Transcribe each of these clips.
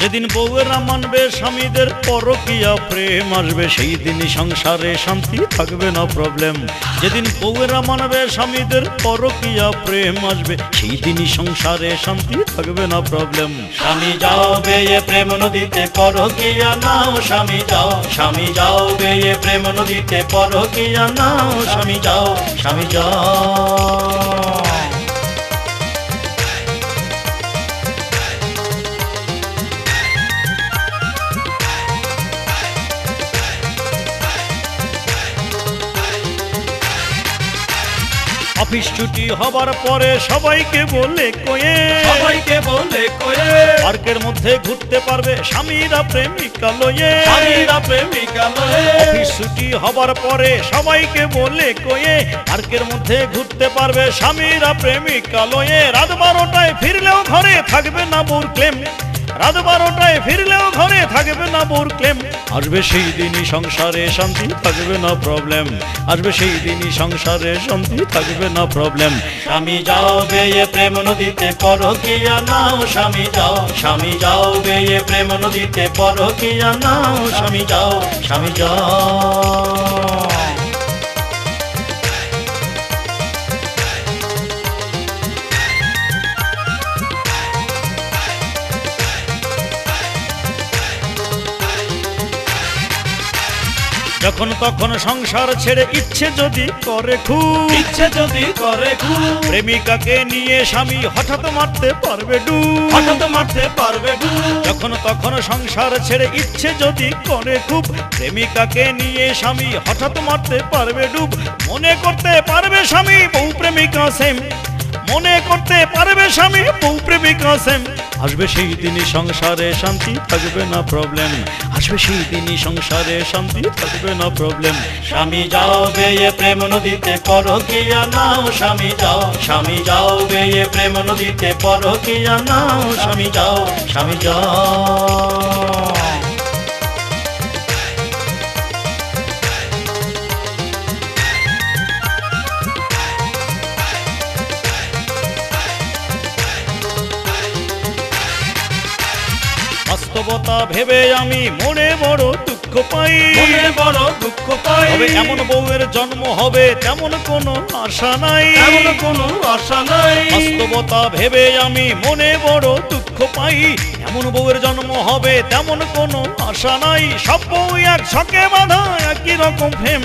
যেদিন বউয়েরা মানবে স্বামীদের পরকিয়া প্রেম আসবে, সেই দিনই সংসারে শান্তি থাকবে না প্রবলেম যেদিন বউয়েরা মানবে স্বামীদের পরকিয়া প্রেম আসবে, সেই দিনই সংসারে শান্তি থাকবে না প্রবলেম স্বামী যাও বেয়ে প্রেম নদীতে, পরকিয়া নাও স্বামী যাও। স্বামী যাও বেয়ে প্রেম নদীতে, পরকিয়া নাও স্বামী যাও। স্বামী যাও। অফিস ছুটি হবার পরে সবাইকে বলে কয়ে। সবাইকে বলে কয়ে। পার্কের মধ্যে ঘুরতে পারবে স্বামীরা প্রেমিকা লয়ে। স্বামীরা প্রেমিকা লয়ে। অফিস ছুটি হবার পরে সবাইকে বলে কয়ে। পার্কের মধ্যে ঘুরতে পারবে স্বামীরা প্রেমিকা লয়ে। রাত বারোটায় ফিরলেও ঘরে থাকবে না বোর ক্লেম। রাত বারোটায় ফিরলেও ঘরে থাকবে না বোর ক্লেম। আসবে সেই দিনই সংসারে শান্তি, থাকবে না প্রবলেম আসবে সেই দিনই সংসারে শান্তি, থাকবে না প্রবলেম স্বামী যাও বেয়ে প্রেম নদীতে পরকিয়া নাও, স্বামী যাও স্বামী যাও বেয়ে প্রেম নদীতে পরকিয়া নাও, স্বামী যাও স্বামী যাও। যখন তখন সংসার ছেড়ে ইচ্ছে যদি করে খুব ইচ্ছে যদি করে খুব প্রেমিকাকে নিয়ে স্বামী হঠাৎ মারতে পারবে ডু হঠাৎ মারতে পারবে ডুব। যখন তখন সংসার ছেড়ে ইচ্ছে যদি করে খুব প্রেমিকাকে নিয়ে স্বামী হঠাৎ মারতে পারবে ডুব। মনে করতে পারবে স্বামী বউ প্রেমিকা সেম মনে করতে পারবে স্বামী, বউ প্রেমিকা সেম আসবে সেই দিনই সংসারে শান্তি, থাকবে না প্রবলেম আসবে সেই দিনই সংসারে শান্তি, থাকবে না প্রবলেম স্বামী যাও বেয়ে প্রেম নদীতে পরকিয়া নাও, স্বামী যাও। স্বামী যাও বেয়ে প্রেম নদীতে পরকিয়া নাও, স্বামী যাও স্বামী যাও। বাস্তবতা ভেবে আমি মনে বড় দুঃখ পাই। মনে বড় দুঃখ পাই। তবে এমন বউয়ের জন্ম হবে তেমন কোনো আশা নাই। এমন কোনো আশা নাই। বাস্তবতা ভেবে আমি মনে বড় দুঃখ পাই। এমন বউয়ের জন্ম হবে তেমন কোনো আশা নাই। সব বউ এক ছকে বাঁধা একই রকম ফেম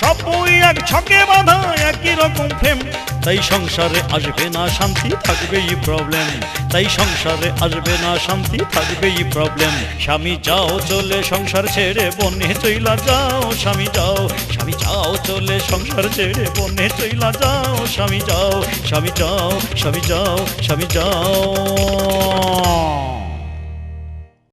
সব বই এক ছকে বাঁধা একই রকম ফেম তাই সংসারে আসবে না শান্তি, থাকবে এই প্রবলেম তাই সংসারে আসবে না শান্তি, থাকবে এই প্রবলেম স্বামী যাও, চলে সংসার ছেড়ে বনে চইলা যাও, স্বামী যাও। স্বামী যাও, চলে সংসার ছেড়ে বনে চইলা যাও, স্বামী যাও। স্বামী যাও স্বামী যাও স্বামী যাও।